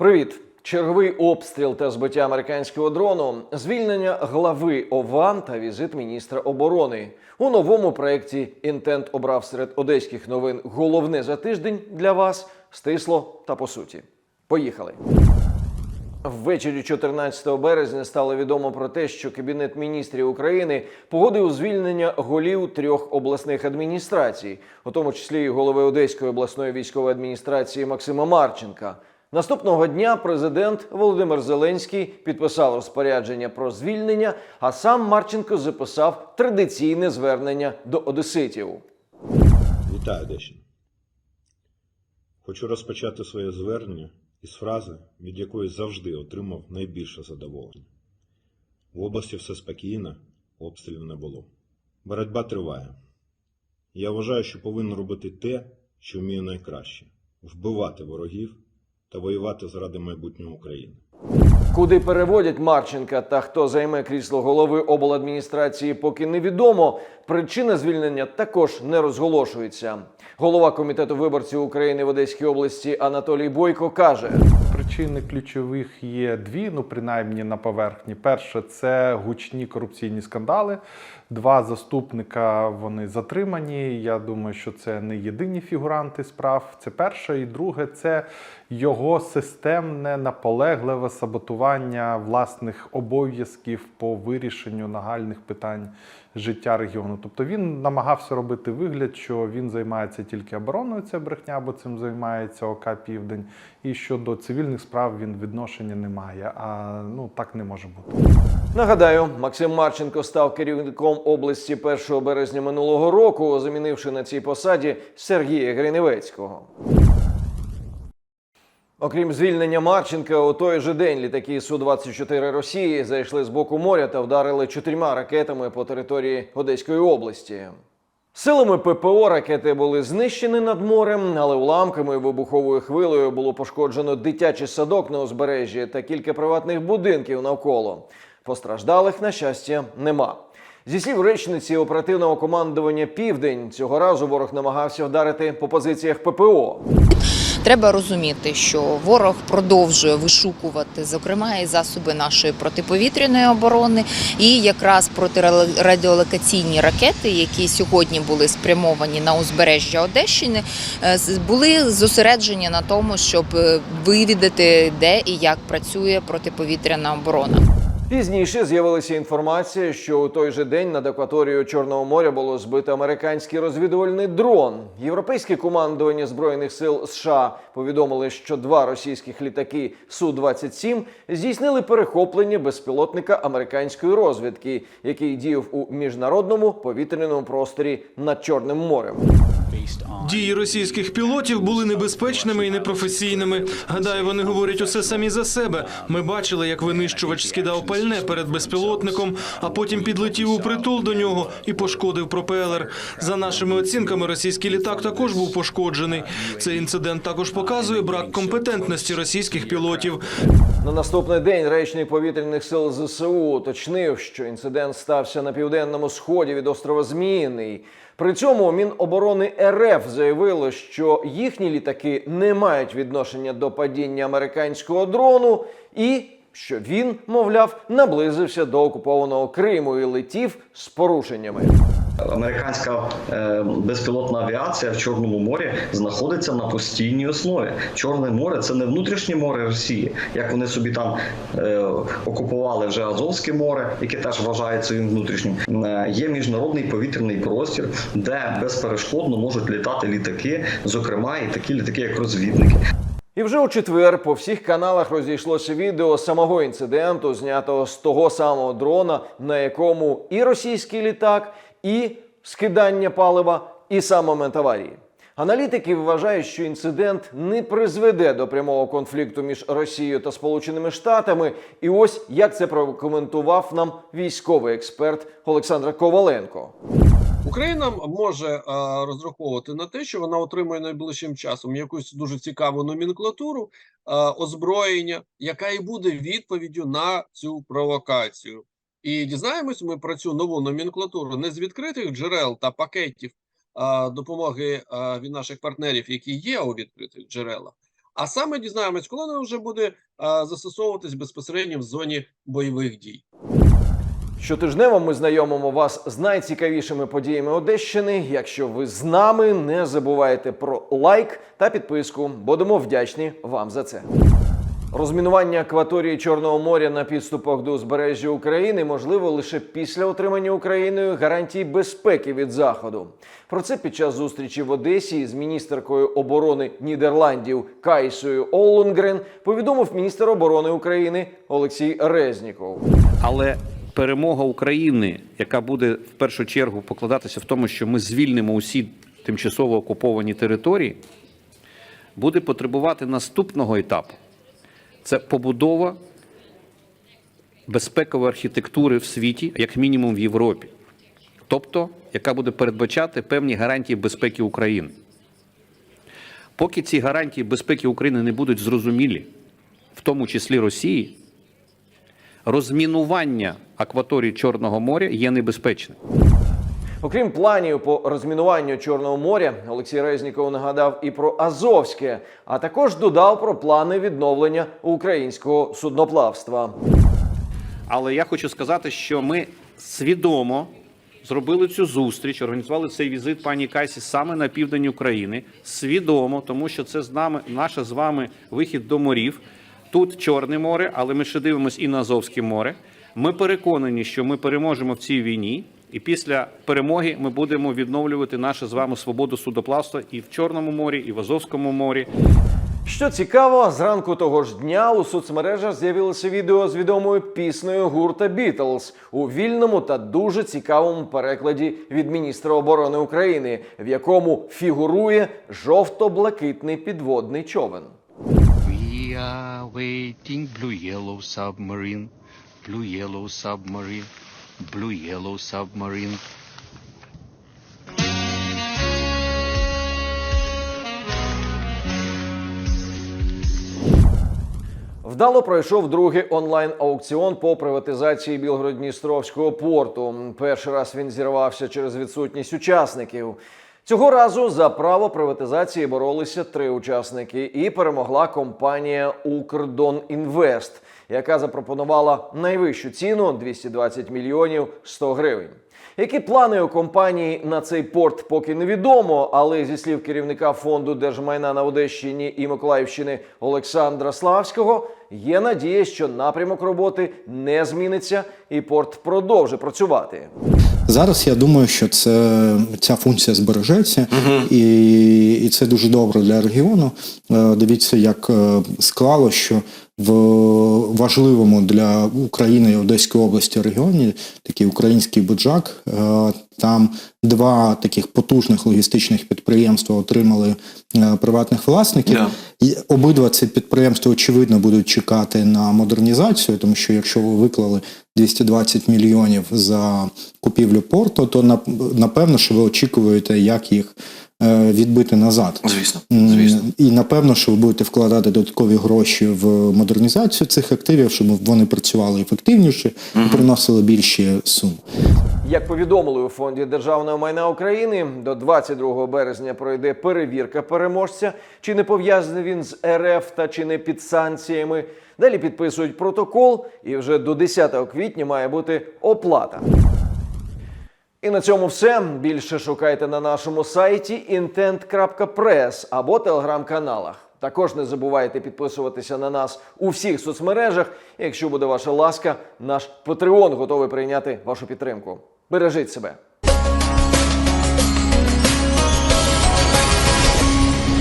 Привіт! Черговий обстріл та збиття американського дрону, звільнення глави ОВАН та візит міністра оборони у новому проєкті Інтент обрав серед одеських новин головне за тиждень для вас стисло та по суті. Поїхали. Ввечері 14 березня стало відомо про те, що Кабінет міністрів України погодив звільнення голів трьох обласних адміністрацій, у тому числі і голови Одеської обласної військової адміністрації Максима Марченка. Наступного дня президент Володимир Зеленський підписав розпорядження про звільнення, а сам Марченко записав традиційне звернення до одеситів. Вітаю, Одещина. Хочу розпочати своє звернення із фрази, від якої завжди отримав найбільше задоволення. В області все спокійно, обстрілів не було. Боротьба триває. Я вважаю, що повинен робити те, що вмію найкраще вбивати ворогів та воювати заради майбутнього України. Куди переводять Марченка та хто займе крісло голови обладміністрації, поки невідомо. Причина звільнення також не розголошується. Голова комітету виборців України в Одеській області Анатолій Бойко каже: Причини ключових є дві, ну принаймні на поверхні. Перше це гучні корупційні скандали. Два заступника вони затримані. Я думаю, що це не єдині фігуранти справ. Це перше. І друге, це його системне наполегливе саботування власних обов'язків по вирішенню нагальних питань життя регіону. Тобто він намагався робити вигляд, що він займається тільки обороною, це брехня, бо цим займається ОК Південь. І щодо цивільних справ він відношення не має. А ну так не може бути. Нагадаю, Максим Марченко став керівником області 1 березня минулого року, замінивши на цій посаді Сергія Гриневецького. Окрім звільнення Марченка, у той же день літаки Су-24 Росії зайшли з боку моря та вдарили чотирма ракетами по території Одеської області. Силами ППО ракети були знищені над морем, але уламками вибуховою хвилею було пошкоджено дитячий садок на узбережжі та кілька приватних будинків навколо. Постраждалих, на щастя, нема. Зі слів речниці оперативного командування Південь цього разу ворог намагався вдарити по позиціях ППО. Треба розуміти, що ворог продовжує вишукувати, зокрема, і засоби нашої протиповітряної оборони, і якраз протирадіолокаційні ракети, які сьогодні були спрямовані на узбережжя Одещини, е, були зосереджені на тому, щоб е, вивідати, де і як працює протиповітряна оборона. Пізніше з'явилася інформація, що у той же день над акваторією Чорного моря було збито американський розвідувальний дрон. Європейське командування збройних сил США повідомили, що два російських літаки Су-27 здійснили перехоплення безпілотника американської розвідки, який діяв у міжнародному повітряному просторі над Чорним морем. Дії російських пілотів були небезпечними і непрофесійними. Гадаю, вони говорять усе самі за себе. Ми бачили, як винищувач скидав пальне перед безпілотником, а потім підлетів у притул до нього і пошкодив пропелер. За нашими оцінками, російський літак також був пошкоджений. Цей інцидент також показує брак компетентності російських пілотів. На наступний день речник повітряних сил ЗСУ уточнив, що інцидент стався на південному сході від острова Зміїний. При цьому Міноборони РФ заявило, що їхні літаки не мають відношення до падіння американського дрону, і що він, мовляв, наблизився до окупованого Криму і летів з порушеннями. Американська е, безпілотна авіація в Чорному морі знаходиться на постійній основі. Чорне море це не внутрішнє море Росії, як вони собі там е, окупували вже Азовське море, яке теж вважається своїм внутрішнім. Е, є міжнародний повітряний простір, де безперешкодно можуть літати літаки, зокрема і такі літаки, як розвідники. І вже у четвер по всіх каналах розійшлося відео самого інциденту, знятого з того самого дрона, на якому і російський літак, і скидання палива, і сам момент аварії. Аналітики вважають, що інцидент не призведе до прямого конфлікту між Росією та Сполученими Штатами. І ось як це прокоментував нам військовий експерт Олександр Коваленко. Україна може е, розраховувати на те, що вона отримує найближчим часом якусь дуже цікаву номенклатуру е, озброєння, яка і буде відповіддю на цю провокацію. І дізнаємось ми про цю нову номенклатуру не з відкритих джерел та пакетів е, допомоги е, від наших партнерів, які є у відкритих джерелах, А саме дізнаємось, коли вона вже буде а, застосовуватись безпосередньо в зоні бойових дій. Щотижнево ми знайомимо вас з найцікавішими подіями Одещини. Якщо ви з нами, не забувайте про лайк та підписку. Будемо вдячні вам за це. Розмінування акваторії Чорного моря на підступах до узбережжя України можливо лише після отримання Україною гарантій безпеки від заходу. Про це під час зустрічі в Одесі з міністеркою оборони Нідерландів Кайсою Оллунгрен повідомив міністр оборони України Олексій Резніков. Але перемога України, яка буде в першу чергу покладатися в тому, що ми звільнимо усі тимчасово окуповані території, буде потребувати наступного етапу. Це побудова безпекової архітектури в світі, як мінімум в Європі, тобто, яка буде передбачати певні гарантії безпеки України. Поки ці гарантії безпеки України не будуть зрозумілі, в тому числі Росії, розмінування акваторії Чорного моря є небезпечним. Окрім планів по розмінуванню Чорного моря, Олексій Резніков нагадав і про Азовське, а також додав про плани відновлення українського судноплавства. Але я хочу сказати, що ми свідомо зробили цю зустріч, організували цей візит пані Кайсі саме на південь України. Свідомо, тому що це з нами наше з вами вихід до морів. Тут Чорне море, але ми ще дивимося і на Азовське море. Ми переконані, що ми переможемо в цій війні, і після перемоги ми будемо відновлювати нашу з вами свободу судоплавства і в Чорному морі, і в Азовському морі. Що цікаво, зранку того ж дня у соцмережах з'явилося відео з відомою піснею гурта Бітлз у вільному та дуже цікавому перекладі від міністра оборони України, в якому фігурує жовто-блакитний підводний човен. We are waiting, blue yellow submarine, blue yellow submarine, blue yellow submarine. Вдало пройшов другий онлайн-аукціон по приватизації Білгород-Дністровського порту. Перший раз він зірвався через відсутність учасників. Цього разу за право приватизації боролися три учасники, і перемогла компанія Укрдонінвест, яка запропонувала найвищу ціну 220 мільйонів 100 гривень. Які плани у компанії на цей порт поки невідомо, але зі слів керівника фонду держмайна на Одещині і Миколаївщини Олександра Славського є надія, що напрямок роботи не зміниться і порт продовжить працювати. Зараз я думаю, що це ця функція збережеться, і, і це дуже добре для регіону. Е, Дивіться, як е, склало, що в важливому для України і Одеської області регіоні такий український буджак. е, Там два таких потужних логістичних підприємства отримали е, приватних власників. І обидва ці підприємства, очевидно, будуть чекати на модернізацію, тому що якщо ви виклали 220 мільйонів за купівлю порту, то нап- напевно, що ви очікуєте, як їх відбити назад. Звісно, звісно. І напевно, що ви будете вкладати додаткові гроші в модернізацію цих активів, щоб вони працювали ефективніше і приносили більші суми. Як повідомили у фонді державного майна України, до 22 березня пройде перевірка переможця, чи не пов'язаний він з РФ та чи не під санкціями. Далі підписують протокол, і вже до 10 квітня має бути оплата. І на цьому все. Більше шукайте на нашому сайті intent.press або телеграм-каналах. Також не забувайте підписуватися на нас у всіх соцмережах. Якщо буде ваша ласка, наш Патреон готовий прийняти вашу підтримку. Бережіть себе.